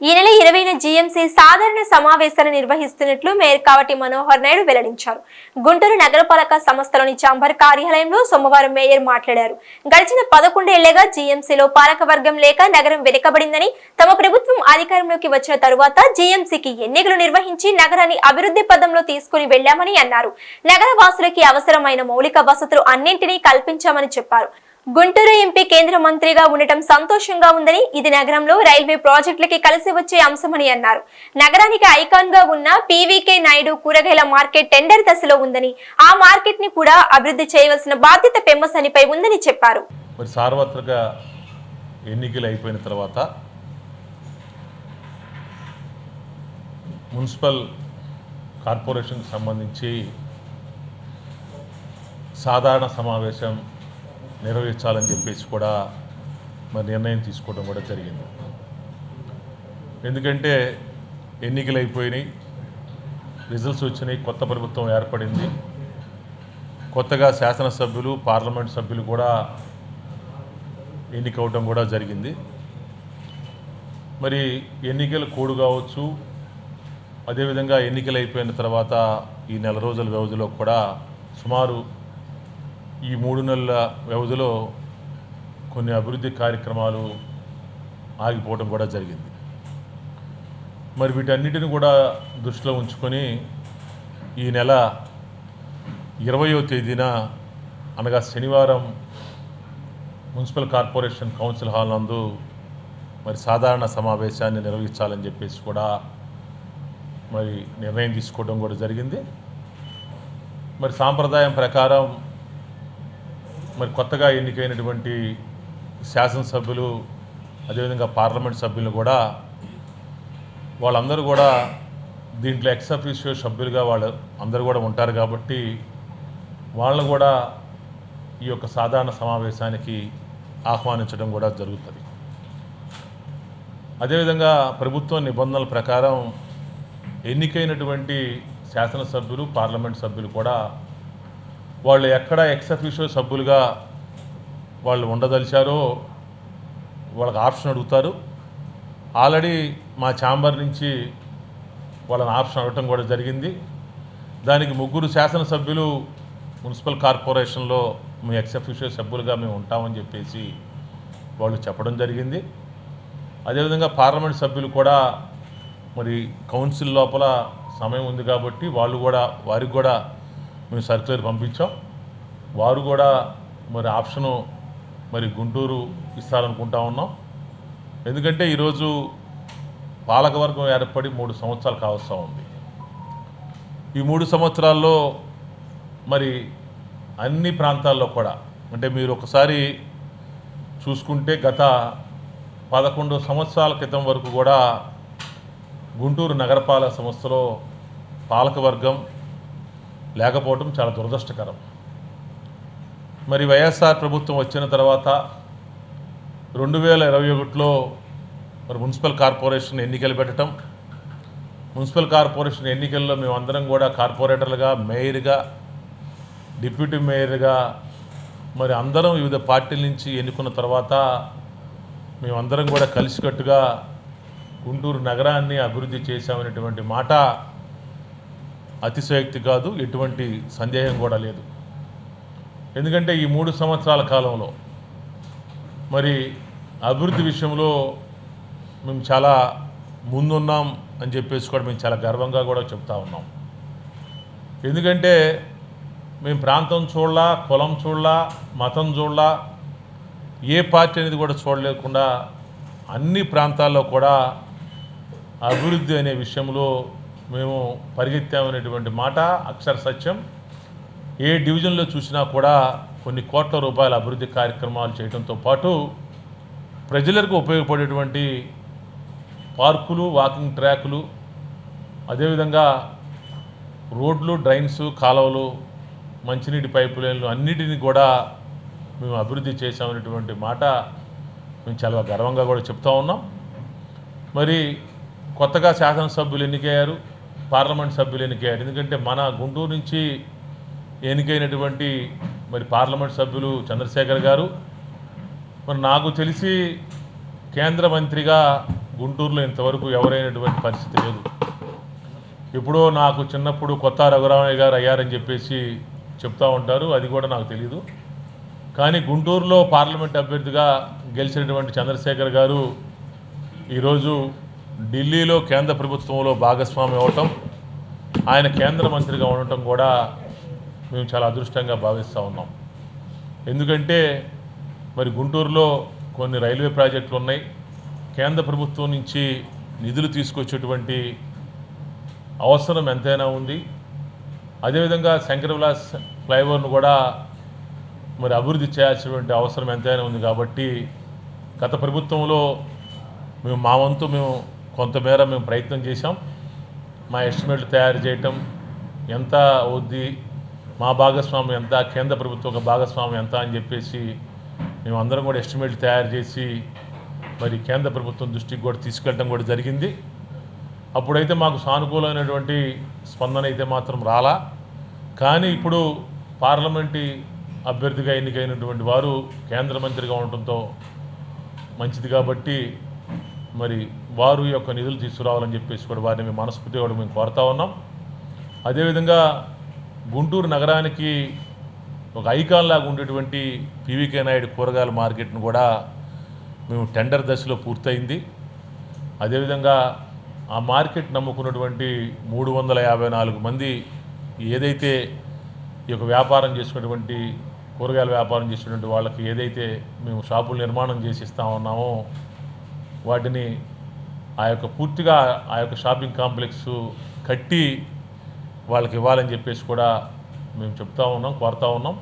ఈ నెల ఇరవైన జీఎంసీ సాధారణ సమావేశాలు నిర్వహిస్తున్నట్లు మేయర్ కావటి మనోహర్ నాయుడు వెల్లడించారు. గుంటూరు నగరపాలక సంస్థలోని చాంబర్ కార్యాలయంలో సోమవారం మేయర్ మాట్లాడారు. గడిచిన పదకొండేళ్ళుగా జీఎంసీలో పాలకవర్గం లేక నగరం వెనుకబడిందని తమ ప్రభుత్వం అధికారంలోకి వచ్చిన తరువాత జీఎంసీకి ఎన్నికలు నిర్వహించి నగరాన్ని అభివృద్ధి పదంలో తీసుకుని వెళ్ళామని అన్నారు. నగర వాసులకి అవసరమైన మౌలిక వసతులు అన్నింటినీ కల్పించామని చెప్పారు. గుంటూరు ఎంపీ కేంద్ర మంత్రిగా ఉండటం సంతోషంగా ఉందని ఇది నగరంలో రైల్వే ప్రాజెక్టులకి కలిసి వచ్చే అంశమని అన్నారు. నగరానికి ఐకాన్గా ఉన్న పీవీకే నాయుడు కూరగాయల మార్కెట్ టెండర్ దశలో ఉందని ఆ మార్కెట్ని కూడా అభివృద్ధి చేయవలసిన బాధ్యత పెమ్మసనిపై ఉందని చెప్పారు. మరి సార్వత్రిక ఎన్నికలు అయిపోయిన తర్వాత మున్సిపల్ కార్పొరేషన్కి సంబంధించి సాధారణ సమావేశం నిర్వహించాలని చెప్పేసి కూడా మరి నిర్ణయం తీసుకోవడం కూడా జరిగింది. ఎందుకంటే ఎన్నికలు అయిపోయినాయి రిజల్ట్స్ వచ్చినాయి కొత్త ప్రభుత్వం ఏర్పడింది. కొత్తగా శాసనసభ్యులు పార్లమెంట్ సభ్యులు కూడా ఎన్నికవటం కూడా జరిగింది. మరి ఎన్నికల కోడ్ కావచ్చు అదేవిధంగా ఎన్నికలు అయిపోయిన తర్వాత ఈ నెల రోజుల వ్యవధిలో కూడా సుమారు ఈ మూడు నెలల వ్యవధిలో కొన్ని అభివృద్ధి కార్యక్రమాలు ఆగిపోవడం కూడా జరిగింది. మరి వీటన్నిటిని కూడా దృష్టిలో ఉంచుకొని ఈ నెల ఇరవయో తేదీన అనగా శనివారం మున్సిపల్ కార్పొరేషన్ కౌన్సిల్ హాల్ నందు మరి సాధారణ సమావేశాన్ని నిర్వహించాలని చెప్పేసి కూడా మరి నిర్ణయం తీసుకోవడం కూడా జరిగింది. మరి సాంప్రదాయం ప్రకారం మరి కొత్తగా ఎన్నికైనటువంటి శాసనసభ్యులు అదేవిధంగా పార్లమెంట్ సభ్యులు కూడా వాళ్ళందరూ కూడా దీంట్లో ఎక్స్అఫీషియో సభ్యులుగా వాళ్ళు అందరూ కూడా ఉంటారు కాబట్టి వాళ్ళను కూడా ఈ యొక్క సాధారణ సమావేశానికి ఆహ్వానించడం కూడా జరుగుతుంది. అదేవిధంగా ప్రభుత్వ నిబంధనల ప్రకారం ఎన్నికైనటువంటి శాసనసభ్యులు పార్లమెంట్ సభ్యులు కూడా వాళ్ళు ఎక్కడ ఎక్స్అఫీషియో సభ్యులుగా వాళ్ళు ఉండదలిచారో వాళ్ళకి ఆప్షన్ అడుగుతారు. ఆల్రెడీ మా ఛాంబర్ నుంచి వాళ్ళని ఆప్షన్ అడగటం కూడా జరిగింది. దానికి ముగ్గురు శాసనసభ్యులు మున్సిపల్ కార్పొరేషన్లో మీ ఎక్స్ సభ్యులుగా మేము ఉంటామని చెప్పేసి వాళ్ళు చెప్పడం జరిగింది. అదేవిధంగా పార్లమెంట్ సభ్యులు కూడా మరి కౌన్సిల్ లోపల సమయం ఉంది కాబట్టి వాళ్ళు కూడా వారికి కూడా మేము సర్క్యులర్ పంపించాం. వారు కూడా మరి ఆప్షను మరి గుంటూరు ఇస్తారనుకుంటా ఉన్నాం. ఎందుకంటే ఈరోజు పాలకవర్గం ఏర్పడి మూడు సంవత్సరాలు కావస్తూ ఉంది. ఈ మూడు సంవత్సరాల్లో మరి అన్ని ప్రాంతాల్లో కూడా అంటే మీరు ఒకసారి చూసుకుంటే గత పదకొండు సంవత్సరాల క్రితం వరకు కూడా గుంటూరు నగరపాలక సంస్థలో పాలకవర్గం లేకపోవటం చాలా దురదృష్టకరం. మరి వైఎస్ఆర్ ప్రభుత్వం వచ్చిన తర్వాత రెండు వేల ఇరవై ఒకటిలో మరి మున్సిపల్ కార్పొరేషన్ ఎన్నికలు పెట్టడం మున్సిపల్ కార్పొరేషన్ ఎన్నికల్లో మేమందరం కూడా కార్పొరేటర్లుగా మేయర్గా డిప్యూటీ మేయర్గా మరి అందరం వివిధ పార్టీల నుంచి ఎన్నుకున్న తర్వాత మేమందరం కూడా కలిసికట్టుగా గుంటూరు నగరాన్ని అభివృద్ధి చేశామనేటువంటి మాట అతిశయోక్తి కాదు ఎటువంటి సందేహం కూడా లేదు. ఎందుకంటే ఈ మూడు సంవత్సరాల కాలంలో మరి అభివృద్ధి విషయంలో మేము చాలా ముందున్నాం అని చెప్పేసి కూడా మేము చాలా గర్వంగా కూడా చెప్తా ఉన్నాం. ఎందుకంటే మేము ప్రాంతం చూడలా కులం చూడలా మతం చూడలా ఏ పార్టీ అనేది కూడా చూడలేకుండా అన్ని ప్రాంతాల్లో కూడా అభివృద్ధి అనే విషయంలో మేము పరిగెత్తామనేటువంటి మాట అక్షర సత్యం. ఏ డివిజన్లో చూసినా కూడా కొన్ని కోట్ల రూపాయల అభివృద్ధి కార్యక్రమాలు చేయడంతో పాటు ప్రజలకు ఉపయోగపడేటువంటి పార్కులు వాకింగ్ ట్రాకులు అదేవిధంగా రోడ్లు డ్రైన్స్ కాలువలు మంచినీటి పైపు లైన్లు అన్నిటిని కూడా మేము అభివృద్ధి చేసామనేటువంటి మాట మేము చాలా గర్వంగా కూడా చెప్తా ఉన్నాం. మరి కొత్తగా శాసనసభ్యులు ఎన్నికయ్యారు? పార్లమెంట్ సభ్యులు ఎన్నికయ్యారు ఎందుకంటే మన గుంటూరు నుంచి ఎన్నికైనటువంటి మరి పార్లమెంట్ సభ్యులు చంద్రశేఖర్ గారు మరి నాకు తెలిసి కేంద్ర మంత్రిగా గుంటూరులో ఇంతవరకు ఎవరైనటువంటి పరిస్థితి లేదు. ఎప్పుడో నాకు చిన్నప్పుడు కొత్త రఘురామయ్య గారు అయ్యారని చెప్పేసి చెప్తా ఉంటారు. అది కూడా నాకు తెలియదు కానీ గుంటూరులో పార్లమెంట్ అభ్యర్థిగా గెలిచినటువంటి చంద్రశేఖర్ గారు ఈరోజు ఢిల్లీలో కేంద్ర ప్రభుత్వంలో భాగస్వామి అవటం ఆయన కేంద్ర మంత్రిగా ఉండటం కూడా మేము చాలా అదృష్టంగా భావిస్తూ ఉన్నాం. ఎందుకంటే మరి గుంటూరులో కొన్ని రైల్వే ప్రాజెక్టులు ఉన్నాయి. కేంద్ర ప్రభుత్వం నుంచి నిధులు తీసుకొచ్చేటువంటి అవసరం ఎంతైనా ఉంది. అదేవిధంగా శంకర విలాస్ ఫ్లైఓవర్ను కూడా మరి అభివృద్ధి చేయాల్సినటువంటి అవసరం ఎంతైనా ఉంది కాబట్టి గత ప్రభుత్వంలో మేము మా వంతు మేము కొంతమేర మేము ప్రయత్నం చేశాం. మా ఎస్టిమేట్లు తయారు చేయటం ఎంత అవుద్ది మా భాగస్వామ్యం ఎంత కేంద్ర ప్రభుత్వం ఒక భాగస్వామ్యం ఎంత అని చెప్పేసి మేము అందరం కూడా ఎస్టిమేట్లు తయారు చేసి మరి కేంద్ర ప్రభుత్వం దృష్టికి కూడా తీసుకెళ్ళడం కూడా జరిగింది. అప్పుడైతే మాకు సానుకూలమైనటువంటి స్పందన అయితే మాత్రం రాలా. కానీ ఇప్పుడు పార్లమెంటు అభ్యర్థిగా ఎన్నికైనటువంటి వారు కేంద్ర మంత్రిగా ఉండటంతో మంచిది కాబట్టి మరి వారు ఈ యొక్క నిధులు తీసుకురావాలని చెప్పేసి కూడా వారిని మేము మనస్ఫూర్తిగా కూడా మేము కోరుతా ఉన్నాం. అదేవిధంగా గుంటూరు నగరానికి ఒక ఐకాన్ లాగా ఉండేటువంటి పీవీకే నాయుడు కూరగాయల మార్కెట్ను కూడా మేము టెండర్ దశలో పూర్తయింది. అదేవిధంగా ఆ మార్కెట్ నమ్ముకున్నటువంటి మూడు వందల యాభై నాలుగు మంది ఏదైతే ఈ యొక్క వ్యాపారం చేసుకున్నటువంటి కూరగాయల వ్యాపారం చేసినటువంటి వాళ్ళకి ఏదైతే మేము షాపులు నిర్మాణం చేసి ఇస్తా ఉన్నామో వాటిని ఆ యొక్క పూర్తిగా ఆ యొక్క షాపింగ్ కాంప్లెక్స్ కట్టి వాళ్ళకి ఇవ్వాలని చెప్పేసి కూడా మేము చెప్తా ఉన్నాం కోరుతా ఉన్నాం.